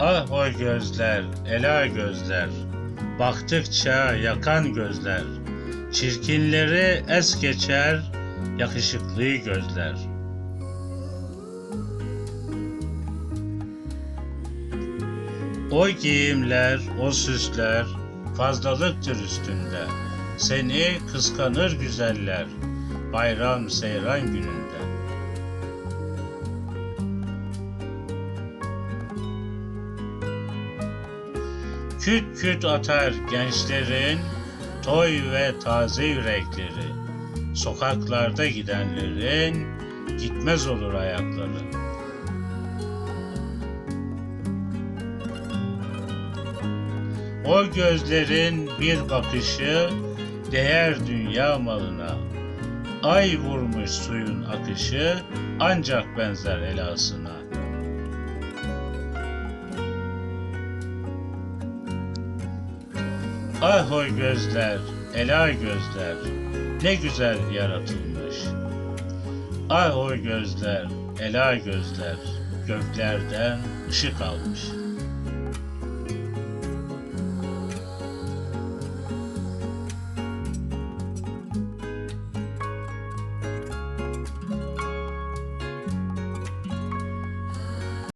Ah o gözler, ela gözler, baktıkça yakan gözler, çirkinleri es geçer, yakışıklıyı gözler. O giyimler, o süsler fazlalıktır üstünde. Seni kıskanır güzeller, bayram seyran gününde. Küt küt atar gençlerin toy ve taze yürekleri. Sokaklarda gidenlerin gitmez olur ayakları. O gözlerin bir bakışı değer dünya malına. Ay vurmuş suyun akışı ancak benzer elasına. Ah o gözler, ela gözler, ne güzel yaratılmış. Ah o gözler, ela gözler, göklerden ışık almış.''